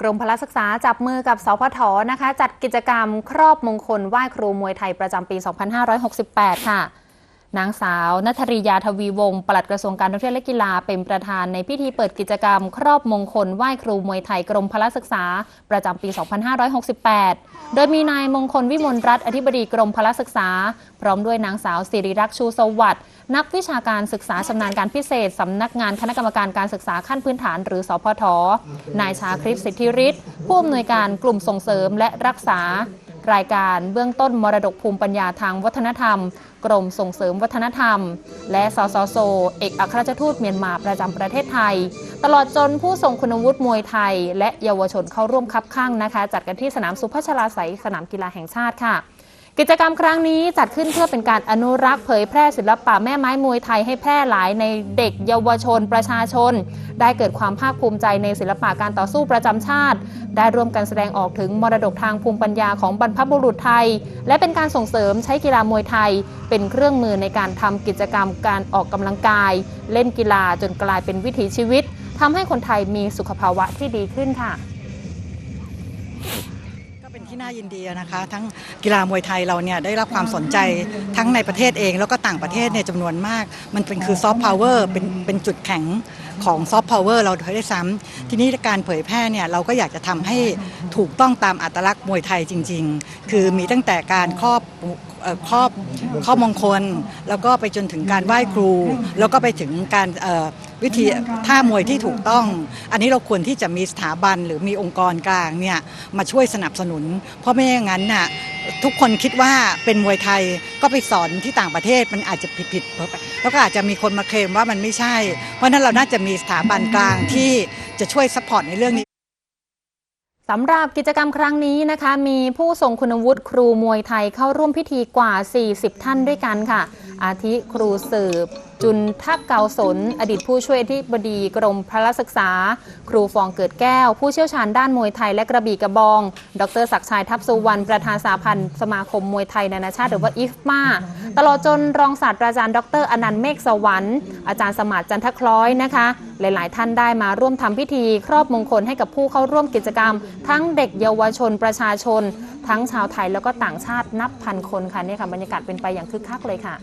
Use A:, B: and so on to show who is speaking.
A: กรมพละศึกษาจับมือกับสพทนะคะ จัดกิจกรรมครอบมงคลไหว้ครูมวยไทยประจำปี 2568 ค่ะ นางสาวนัทริยาทวีวงศ์ปลัดกระทรวงการท่องเที่ยวและกีฬาเป็นประธานในพิธีเปิดกิจกรรม ครอบมงคลไหว้ครูมวยไทยกรมพละศึกษา ประจำปี 2568 โดยมีนายมงคลวิมลรัตน์อธิบดีกรมพละศึกษา พร้อมด้วยนางสาวสิริรักษ์ชูสวัสดิ์นักวิชาการศึกษาชำนาญการพิเศษสำนักงานคณะกรรมการการศึกษาขั้นพื้นฐาน หรือสพทนายชาคริตสิทธิฤทธิ์ผู้อำนวยการกลุ่มส่งเสริมและรักษา รายการเบื้องต้นมรดกภูมิปัญญาทางวัฒนธรรม กรมส่งเสริมวัฒนธรรม และสสโซ เอกอัครราชทูตเมียนมาประจำประเทศไทย ตลอดจนผู้ทรงคุณวุฒิมวยไทย และเยาวชนเข้าร่วมคับข้างนะคะ จัดกันที่สนามสุพัชลาไสยสนามกีฬาแห่งชาติค่ะ กิจกรรมครั้งนี้จัดขึ้นเพื่อเป็นการอนุรักษ์เผยแพร่ศิลปะแม่ไม้มวยไทยให้แพร่หลายในเด็กเยาวชนประชาชน ได้เกิดความภาคภูมิใจในศิลปะการต่อสู้ประจำชาติ ได้ร่วมกันแสดงออกถึงมรดกทางภูมิปัญญาของบรรพบุรุษไทย และเป็นการส่งเสริมใช้กีฬามวยไทย เป็นเครื่องมือในการทำกิจกรรมการออกกำลังกาย เล่นกีฬาจนกลายเป็นวิถีชีวิตทำให้คนไทยมีสุขภาวะที่ดีขึ้นค่ะ
B: ที่น่ายินดีนะคะ ทั้งกีฬามวยไทยเราเนี่ยได้รับความสนใจทั้งในประเทศเองแล้วก็ต่างประเทศเนี่ยจำนวนมาก มันเป็นคือซอฟต์พาวเวอร์เป็นเป็นจุดแข็งของซอฟต์พาวเวอร์เราได้ซ้ำทีนี้การเผยแพร่เนี่ยเราก็อยากจะทำให้ถูกต้องตามอัตลักษณ์มวยไทยจริง ๆ คือมีตั้งแต่การครอบเอ่อ ครอบครอบมงคล แล้วก็ไปจนถึงการไหว้ครู แล้วก็ไปถึงการวิธีท่ามวยที่ถูกต้อง อันนี้เราควรที่จะมีสถาบันหรือมีองค์กรกลางเนี่ยมาช่วยสนับสนุน เพราะไม่อย่างนั้นน่ะทุกคนคิดว่าเป็นมวยไทยก็ไปสอนที่ต่างประเทศมันอาจจะผิดผิดๆแล้วก็อาจจะมีคนมาเคลมว่ามันไม่ใช่ เพราะฉะนั้นเราน่าจะมีสถาบันกลางที่จะช่วยซัพพอร์ตในเรื่องนี้
A: สำหรับกิจกรรมครั้งนี้นะคะ มีผู้ทรงคุณวุฒิครูมวยไทยเข้าร่วมพิธีกว่า 40 ท่านด้วยกันค่ะ อาทิครูสืบ จุนทักเกาสน อดีตผู้ช่วยที่บดีกรมพละศึกษา ครูฟองเกิดแก้ว ผู้เชี่ยวชาญด้านมวยไทยและกระบี่กระบอง ดรศักชัยทัพสุวรรณประธานสาพันธ์สมาคมมวยไทยนานาชาติหรือว่าอิฟมาตลอดจนรองศาสตราจารย์ ดรอนันต์เมฆสวรรค์อาจารย์สมาร์จันทคล้อยนะคะ หลาย ๆ ท่านได้มาร่วมทำพิธี ครอบมงคลให้กับผู้เข้าร่วมกิจกรรม ทั้งเด็กเยาวชนประชาชน ทั้งชาวไทยแล้วก็ต่างชาตินับพันคนค่ะนี่ค่ะบรรยากาศเป็นไปอย่างคึกคักเลยค่ะ